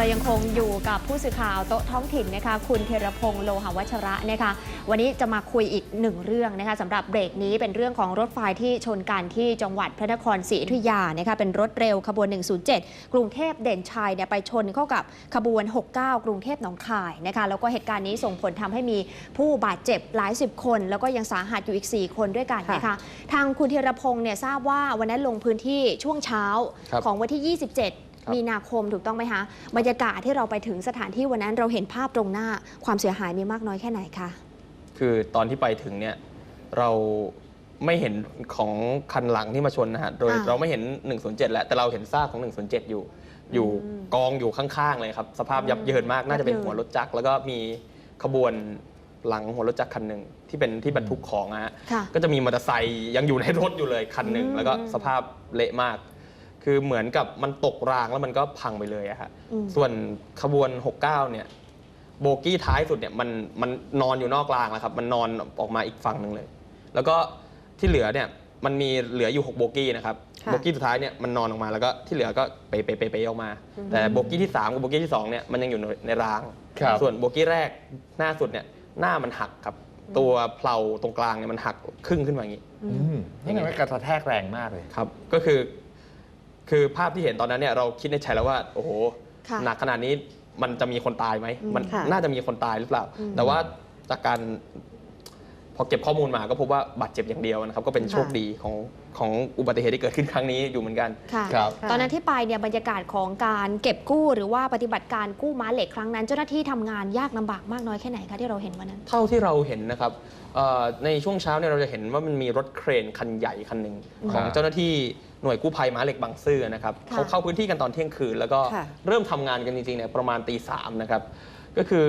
เรายังคงอยู่กับผู้สื่อข่าวโต๊ะท้องถิ่นนะคะ คุณเทรพงษ์โลหวัชระนะคะ วันนี้จะมาคุยอีกหนึ่งเรื่องนะคะสำหรับเบรกนี้เป็นเรื่องของรถไฟที่ชนกันที่จังหวัดพระนครศรีอยุธยานะคะเป็นรถเร็วขบวน 107 กรุงเทพเด่นชัยเนี่ยไปชนเข้ากับขบวน 69 กรุงเทพหนองคายนะคะแล้วก็เหตุการณ์นี้ส่งผลทำให้มีผู้บาดเจ็บหลายสิบคน แล้วก็ยังสาหัสอยู่อีก 4 คนด้วยกันนะคะทางคุณเทรพงษ์เนี่ยทราบว่าวันนั้นลงพื้นที่ช่วงเช้าครับของวันที่ 27ครับ มีนาคมถูกต้องไหมคะบรรยากาศที่เราไปถึงสถานที่วันนั้นเราเห็นภาพตรงหน้าความเสียหายมีมากน้อยแค่ไหนคะคือตอนที่ไปถึงเนี่ยเราไม่เห็นของคันหลังที่มาชนนะฮะโดยอ่าเราไม่เห็น107แล้วแต่เราเห็นซากของ107อยู่ อยู่อืมกองอยู่ข้างๆเลยครับ สภาพยับเยินมากน่าจะเป็นยับเยินหัวรถจักรแล้วก็มีขบวนหลังหัวรถจักรคันหนึ่งที่เป็นที่บรรทุกของนะฮะค่ะก็จะมีมอเตอร์ไซค์ยังอยู่ในรถอยู่เลยคันหนึ่งอืมแล้วก็สภาพเละมาก คือเหมือนกับมันตกรางแล้วมันก็พังไปเลยอะฮะอืม ส่วนขบวน 69 เนี่ย โบกี้ท้ายสุดเนี่ยมันมันนอนอยู่นอกรางแล้วครับ มันนอนออกมาอีกฝั่งหนึ่งเลย แล้วก็ที่เหลือเนี่ยมันมีเหลืออยู่ 6 โบกี้นะครับ ค่ะ โบกี้สุดท้ายเนี่ยมันนอนออกมาแล้วก็ที่เหลือก็ไปไปไปไปออกมา แต่โบกี้ที่3กับโบกี้ที่2เนี่ยมันยังอยู่ในในราง ครับ ส่วนโบกี้แรกหน้าสุดเนี่ยหน้ามันหักครับ ตัวเพลาตรงกลางเนี่ยมันหักครึ่งขึ้นมาอย่างนี้ อืมนี่มันกระแทกแรงมากเลย ครับ ก็คือ คือภาพที่เห็นตอนนั้นเนี่ยเราคิดในใจแล้วว่า โอ้โหค่ะหนักขนาดนี้มันจะมีคนตายไหมอืมมันค่ะน่าจะมีคนตายหรือเปล่าอืมแต่ว่าจากการพ อเก็บข้อมูลมาก็พบว่าบาดเจ็บอย่างเดียวนะครับก็เป็นโชคดีของของอุบัติเหตุที่เกิดขึ้นครั้งนี้อยู่เหมือนกันค่ะครับตอนนั้นที่ไปเนี่ยบรรยากาศของการเก็บกู้หรือว่าปฏิบัติการกู้ม้าเหล็กครั้งนั้น เจ้าหน้าที่ทำงานยากลำบากมากน้อยแค่ไหนคะที่เราเห็นวันนั้น เท่าที่เราเห็นนะครับเอ่อในช่วงเช้าเนี่ยเราจะเห็นว่ามันมีรถเครนคันใหญ่คันหนึ่งของครับเจ้าหน้าที่หน่วยกู้ภัยม้าเหล็กบางซื่อนะครับค่ะเขาเข้าพื้นที่กันตอนเที่ยงคืน แล้วก็ค่ะเริ่มทำงานกันจริงๆเนี่ยประมาณตีสามนะครับก็คือ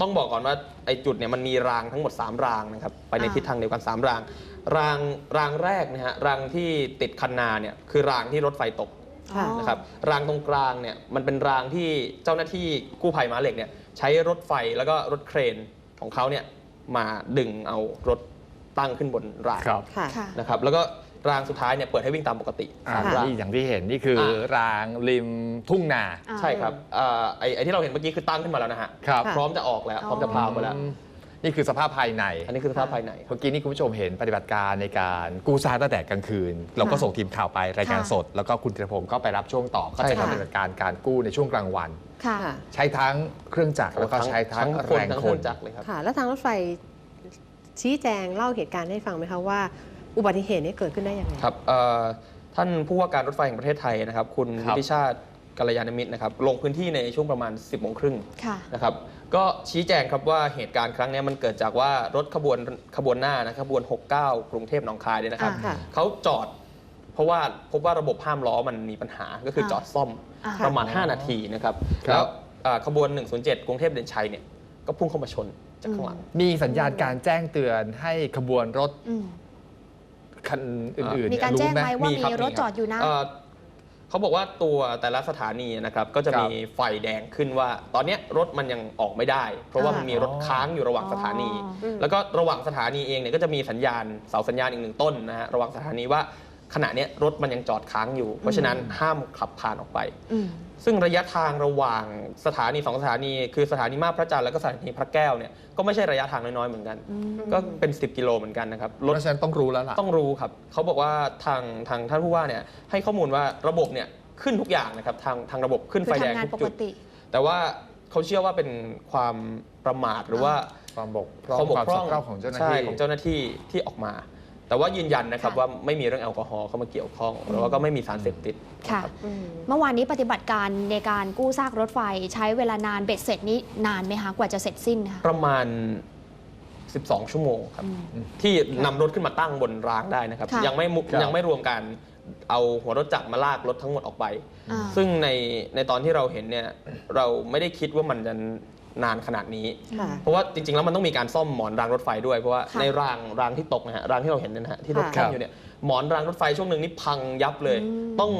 ต้องบอกก่อนว่าไอ้จุดเนี่ยมันมีรางทั้งหมด 3 รางนะครับไปในอ่าทิศทางเดียวกัน 3 ราง รางรางแรกนะฮะรางที่ติดคันนาเนี่ยคือรางที่รถไฟตกค่ะ นะครับรางตรงกลางเนี่ยมันเป็นรางที่เจ้าหน้าที่กู้ภัยม้าเหล็กเนี่ยใช้รถไฟแล้วก็รถเครนของเขาเนี่ยมาดึงเอารถตั้งขึ้นบนราง ครับ ค่ะ ค่ะ นะครับแล้วก็ รางสุดท้ายเนี่ยเปิดให้วิ่งตามปกติอ่าสามราง นี่อย่างที่เห็นนี่คืออารางริมทุ่งนา อ่า ใช่ครับอ่าไอ้ไอ้ที่เราเห็นเมื่อกี้คือตั้งขึ้นมาแล้วนะฮะ ครับค่ะพร้อมจะออกแล้ว พร้อมจะพาวไปแล้วอืมนี่คือสภาพภายใน อันนี้คือสภาพภายในเมื่อกี้นี่คุณผู้ชมเห็นปฏิบัติการในการกู้ซากตั้งแต่กลางคืน เราก็ส่งทีมข่าวไปรายการค่ะ สด แล้วก็คุณธีรพงศ์ก็ไปรับช่วงต่อก็ใช่จะครับ ทำปฏิบัติการการกู้ในช่วงกลางวัน ค่ะค่ะใช้ทั้งเครื่องจักรแล้วก็ใช้ทั้งคนแรงทั้งคเคนรื่องจักรเลยครับ ค่ะ แล้วทางรถไฟชี้แจงเล่าเหตุการณ์ให้ฟังไหมคะว่า อุบัติเหตุนี้เกิดขึ้นได้ยังไง ครับเอ่อท่านผู้ว่าการรถไฟแห่งประเทศไทยนะครับ คุณครัวิบ ทิชาติกัลยาณมิตรนะครับ ลงพื้นที่ในช่วงประมาณ 10บโมงครึ่งค่ะ นะครับ ก็ชี้แจงครับว่าเหตุการณ์ครั้งนี้มันเกิดจากว่ารถขบวนขบวนหน้านะขบวน 69 กรุงเทพหนองคายเนี่ยนะครับ อ่าค่ะ เขาจอด เพราะว่าพบว่าระบบห้ามล้อมันมีปัญหาก็คืออาจอดซ่อม อ่า ประมาณ 5 นาทีนะครับ ครับ แล้วอ่าขบวน 107 กรุงเทพเด่นชัยเนี่ยก็พุ่งเข้ามาชนจากข้างหลัง มีสัญญาณการแจ้งเตือนให้ขบวนรถอืม คันอื่นๆมีเนี่ยการรู้แจ้งไหมไหมว่ามีคบรถจอดอยู่นะเเขาบอกว่าตัวแต่ละสถานีนะครับก็จะครับมีไฟแดงขึ้นว่า ตอนเนี้ยรถมันยังออกไม่ได้ เพราะว่าอ่ามัมันมีรถค้างอยู่ระหว่างสถานีอ๋อแล้วก็ระหว่างสถานีเองเนี่ยก็จะมีสัญญาณเสาสัญญาณอีกหนึ่งต้นนะฮะระหว่างสถานีว่าขณะเนี้ยรถมันยังจอดค้างอยู่ เพราะฉะนั้นห้ามขับผ่านออกไปอืม ซึ่งระยะทางระหว่างสถานีสองสถานี คือสถานีมาบพระจันทร์แล้วก็สถานีพระแก้วเนี่ยก็ไม่ใช่ระยะทางน้อยๆเหมือนกันอืมก็เป็น 10 กิโลเหมือนกันนะครับเพรถราะฉะนั้นต้องรู้แล้วล่ะ ต้องรู้ครับเขาบอกว่าทางทางท่านผู้ว่าเนี่ยให้ข้อมูลว่าระบบเนี่ยขึ้นทุกอย่างนะครับทางทางระบบขึ้นคืไฟอแดงทำงานทุปกกจุดติแต่ว่าเขาเชื่อว่าเป็นความประมาทหรือว่าความบกพร่องความบกความพร่สัอบงเพร่าของเจ้าหน้าใช่ที่ ของเจ้าหน้าที่ที่ออกมา แต่ว่ายืนยันนะครับค่ะ ว่าไม่มีเรื่องแอลกอฮอล์เข้ามาเกี่ยวข้องแล้วก็ไม่มีสารเสพติด ค่ะรับอืมเมื่อวานนี้ปฏิบัติการในการกู้ซากรถไฟใช้เวลานานเบ็ดเสร็จนี้นานไหมคะกว่าจะเสร็จสิ้นคะประมาณ 12 ชั่วโมงครับ อืม ที่นำรถขึ้นมาตั้งบนรางได้นะครับ ค่ะ ยังไม่มุครับ ยังไม่รวมการเอาหัวรถจักรมาลากรถทั้งหมดออกไป อ่าซึ่งในในตอนที่เราเห็นเนี่ยเราไม่ได้คิดว่ามันจะ นานขนาดนี้ ค่ะ เพราะว่าจริงๆ แล้วมันต้องมีการซ่อมหมอนรางรถไฟด้วย เพราะว่าค่ะในรางรางที่ตกนะฮะรางที่เราเห็นเนยนะฮะที่รถค่ะคว่ำอยู่เนี่ยหมอนรางรถไฟช่วงหนึ่งนี่พังยับเลยอืมต้อง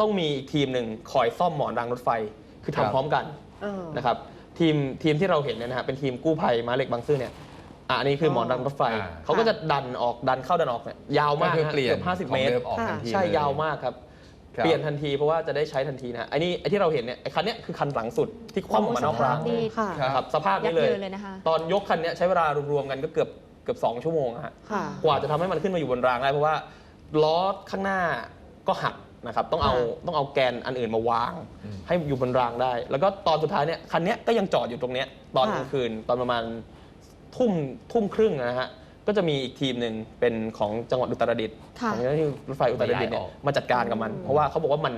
ต้องมีอีกทีมหนึ่งคอยซ่อมหมอนรางรถไฟ คือครัทำบพร้อมกัน เออ นะครับทีมทีมที่เราเห็นเนี่ยนะฮะเป็นทีมกู้ภัยม้าเหล็กบางซื่อเนี่ยอะอันนี้คือหมอนรางรถไฟ อ่า เขาก็จะดันออกดันเข้าดันออกเนี่ยยาวก็มากคือฮะเปลี่ยนกือบ50ของเมตรเดิมออกทันทีใช่เลย ยาวมากครับครับ เปลี่ยนทันทีเพราะว่าจะได้ใช้ทันทีนะไอ้นี่ไอ้ที่เราเห็นเนี่ยไอ้คันเนี้ยคือคันหลังสุดที่คว่ำออกมานอกรางโอ้โหสภาพดีค่ะ นะครับสภาพยันี้บเลยเยินเลยนะคะ ตอนยกคันเนี้ยใช้เวลารวมๆกันก็เกือบเกือบสองชั่วโมงอะฮะค่ะ กว่าจะทำให้มันขึ้นมาอยู่บนรางได้เพราะว่าล้อข้างหน้าก็หักนะครับต้องเอาค่ะต้องเอาแกนอันอื่นมาวางให้อยู่บนรางได้ แล้วก็ตอนสุดท้ายเนี่ยคันเนี้ยก็ยังจอดอยู่ตรงเนี้ยตอนกลางคืนตอนประมาณทุ่มทุ่มครึ่งนะฮะ ก็จะมีอีกทีมหนึ่งเป็นของจังหวัดอุตรดิตถ์ค่ะของเจ้าหน้าที่รถไฟอุตรดิตถ์เนี่ยมาย้ายออกมาจัดการกับมัน เพราะว่าเขาบอกว่ามัน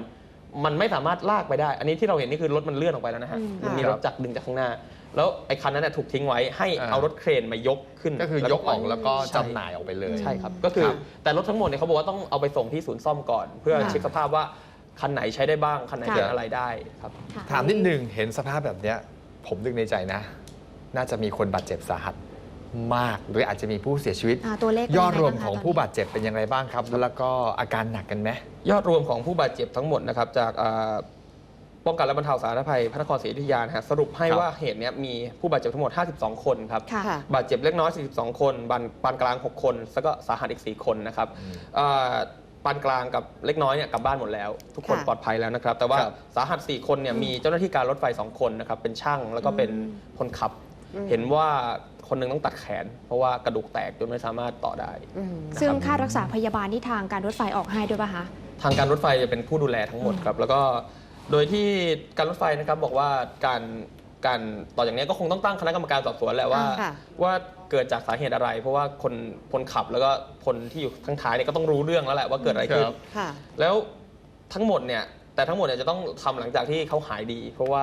มันไม่สามารถลากไปได้ อันนี้ที่เราเห็นนี่คือรถมันเลื่อนออกไปแล้วนะฮะอืม มันมีรถจักรดึงจากข้างหน้า แล้วไอ้คันนั้นนะถูกทิ้งไว้ให้อ่า เอารถเครนมายกขึ้นก็คือยกออกแล้วก็ใช่จำหน่ายออกไปเลย ใช่ครับก็คือครับแต่รถทั้งหมดเนี่ยเขาบอกว่าต้องเอาไปส่งที่ศูนย์ซ่อมก่อน เพื่อค่ะ เช็คสภาพว่าคันไหนใช้ได้บ้างคันไหนค่ะ เป็นอะไรได้ครับ ค่ะ ถามนิดนึงเห็นสภาพแบบเนี้ย ผมนึกในใจนะ น่าจะมีคนบาดเจ็บสาหัส มากหรืออาจจะมีผู้เสียชีวิต อ่าตัวเลขเป็นยอดงไงรวมบ้าคะของตนผู้นี้บาดเจ็บเป็นยังไงบ้างครับ แล้วก็อาการหนักกันไหม ยอดรวมของผู้บาดเจ็บทั้งหมดนะครับจากอ่าป้องกันและบรรเทาสาธารณภัยพระนครศรีอยุธยานะฮะสรุปให้ครับ ว่าเหตุเนี้ยมีผู้บาดเจ็บทั้งหมด 52 คนครับ ค่ะ ค่ะ บาดเจ็บเล็กน้อย 42 คนปานปานกลาง 6 คนแล้วก็สาหัสอีก 4 คนนะครับอ่าปานกลางกับเล็กน้อยเนี่ยกลับบ้านหมดแล้ว ทุกคนค่ะปลอดภัยแล้วนะครับ แต่ว่าครับ สาหัส 4 คนเนี่ยมีเจ้าหน้าที่การรถไฟ 2 คนนะครับเป็นช่างแล้วก็เป็นคนขับอืม เห็นว่าคนหนึงต้องตัดแขน เพราะว่ากระดูกแตกจนไม่สามารถต่อได้ อืมซึ่งค่ารักษาพยาบาลที่ทางการรถไฟออกให้ด้วยป่ะคะ ทางการรถไฟจะเป็นผู้ดูแลทั้งหมดครับ แล้วก็โดยที่การรถไฟนะครับบอกว่าการการต่อจากนี้ก็คงต้องตั้งคณะกรรมการสอบสวนแหละว่า อ่าค่ะ ว่าเกิดจากสาเหตุอะไร เพราะว่าคนคนขับแล้วก็คนที่อยู่ข้างท้ายเนี่ยก็ต้องรู้เรื่องแล้วแหละว่าเกิดอะไรขึ้น ครับ ค่ะ แล้วทั้งหมดเนี่ยแต่ทั้งหมดเนี่ยจะต้องทำหลังจากที่เขาหายดี เพราะว่า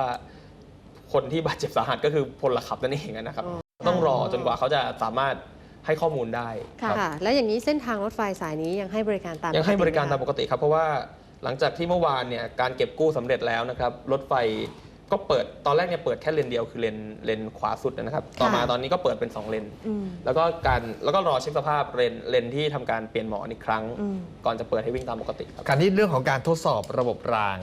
คนที่บาดเจ็บสาหัสก็คือพลขับนั่นเองนะครับอ๋อต้องรอจนกว่าเขาจะสามารถให้ข้อมูลได้ค่ะค่ะแล้วอย่างนี้เส้นทางรถไฟสายนี้ยังให้บริการตามยังให้บริการตามปปกติกติครับเพราะว่าหลังจากที่เมื่อวานเนี่ยการเก็บกู้สำเร็จแล้วนะครับรถไฟก็เปิดตอนแรกเนี่ยเปิดแค่เลนเดียวคือเลนเลนขวาสุดนะครับ ต่อมาตอนนี้ก็เปิดเป็น 2 เลนอืมแล้วก็การแล้วก็รอเช็คสภาพเลนเลนที่ทำการเปลี่ยนหมอนอีกครั้งอืมก่อนจะเปิดให้วิ่งตามปกติครับการที่เรื่องของการทดสอบระบบราง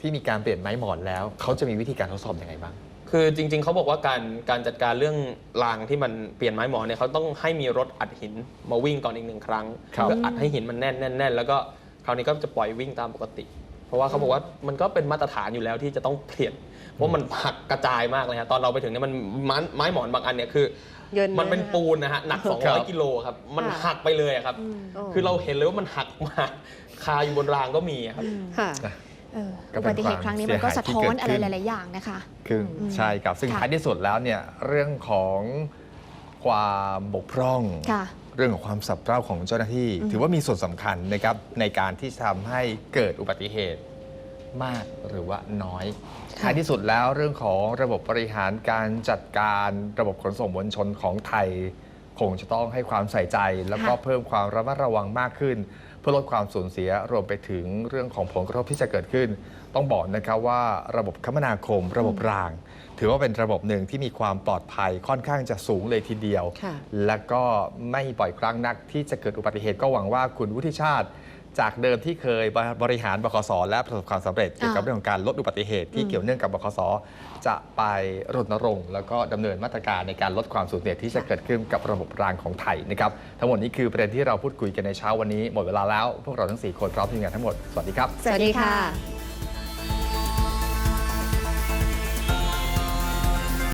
ที่มีการเปลี่ยนไม้หมอนแล้ว เขาจะมีวิธีการทดสอบยังไงบ้าง คือจริง ๆ เขาบอกว่าการการจัดการเรื่องรางที่มันเปลี่ยนไม้หมอนเนี่ยเขาต้องให้มีรถอัดหินมาวิ่งก่อนอีกหนึ่งครั้งครับ เพื่ออัดให้หินมันแน่นแน่นแน่นแล้วก็คราวนี้ก็จะปล่อยวิ่งตามปกติ เพราะว่าเขาบอกว่ามันก็เป็นมาตรฐานอยู่แล้วที่จะต้องเปลี่ยนเพราะมันหักกระจายมากเลยฮะตอนเราไปถึงเนี่ยมันไม้ไม้หมอนบางอันเนี่ยคือ เยินมันเป็นเลยะ ปูนนะฮะหนัก ครับ 200กิโลครับมันค่ะ หักไปเลยอะครับอ๋อคือเราเห็นเลยว่ามันหักมา คาอยู่บนรางก็มีอะครับ ค่ะเอ อก็อุเป็นบัติเหตุครั้งนี้มันก็ความเสียหายสะท้อนที่เกิดอะไรขึ้นหลาย ๆ อย่างนะคะคืออืมใช่ครับซึ่งค่ะท้ายที่สุดแล้วเนี่ยเรื่องของความบกพร่องค่ะเรื่องของความสับเปร่าของเจ้าหน้าที่อืมถือว่ามีส่วนสำคัญนะครับในการที่จะทำให้เกิดอุบัติเหตุมากหรือว่าน้อยท้ายที่สุดแล้วเรื่องของระบบบริหารการจัดการระบบขนส่งมวลชนของไทย คงจะต้องให้ความใส่ใจ แล้วก็ค่ะเพิ่มความระมัดระวังมากขึ้น เพื่อลดความสูญเสียรวมไปถึงเรื่องของผลกระทบที่จะเกิดขึ้น ต้องบอกนะครับว่าระบบคมนาคม ระบบราง ถือว่าเป็นระบบหนึ่งที่มีความปลอดภัยค่อนข้างจะสูงเลยทีเดียวค่ะและก็ไม่บ่อยครั้งนักที่จะเกิดอุบัติเหตุก็หวังว่าคุณวุฒิชาติ จากเดิมที่เคยบริหารบขสและประสบความสำเร็จเกี่ยวกับอ่าเรื่องของการลดอุบัติเหตุที่เกี่ยวเนื่องกับบขสจะไปรณรงค์แล้วก็ดำเนินมาตรการในการลดความสูญเสียที่จะเกิดขึ้นกับระบบรางของไทยนะครับทั้งหมดนี้คือประเด็นที่เราพูดคุยกันในเช้าวันนี้หมดเวลาแล้วพวกเราทั้งสี่คนพร้อมทีมงานทั้งหมดสวัสดีครับ สวัสดีค่ะ